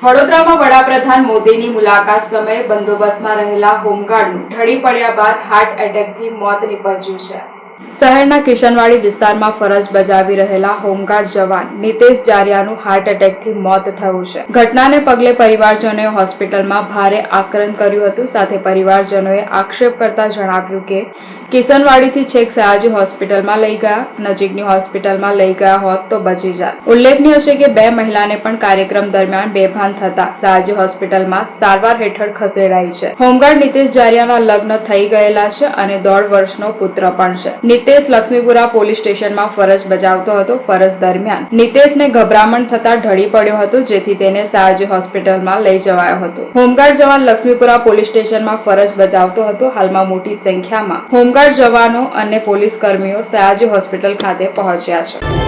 વડોદરામાં વડાપ્રધાન મોદીની મુલાકાત સમયે બંદોબસ્તમાં રહેલા હોમગાર્ડનું ઢળી પડ્યા બાદ હાર્ટ એટેકથી મોત નીપજ્યું છે. શહેરના કિશનવાડી વિસ્તારમાં ફરજ બજાવી રહેલા હોમગાર્ડ જવાન નિતેશ જારિયાનું હાર્ટ એટેકથી મોત થયું છે. ઘટનાને પગલે પરિવારજનોએ હોસ્પિટલમાં ભારે આક્રંદ કર્યું હતું. સાથે પરિવારજનોએ આક્ષેપ કરતા જણાવ્યું કે કિશનવાડીથી છેક સયાજી હોસ્પિટલમાં લઈ ગયા, નજીકની હોસ્પિટલમાં લઈ ગયા હોત તો બચી જાત. ઉલ્લેખનીય છે કે બે મહિલાને પણ કાર્યક્રમ દરમિયાન બેભાન થતા સયાજી હોસ્પિટલમાં સારવાર હેઠળ ખસેડાઈ છે. હોમગાર્ડ નીતેશ જારિયાના લગ્ન થઈ ગયેલા છે અને દોઢ વર્ષનો પુત્ર પણ છે. નીતેશ લક્ષ્મીપુરા પોલીસ સ્ટેશનમાં ફરજ બજાવતો હતો ફરજ દરમિયાન. નીતેશને ગભરામણ થતા ઢળી પડ્યો હતો, જેથી તેને સયાજી હોસ્પિટલમાં લઈ જવાયો હતો. હોમગાર્ડ જવાન લક્ષ્મીપુરા પોલીસ સ્ટેશનમાં ફરજ બજાવતો હતો, હાલમાં મોટી સંખ્યામાં. હોમગાર્ડ જવાનો અને પોલીસ કર્મીઓ સયાજી હોસ્પિટલ ખાતે પહોંચ્યા છે.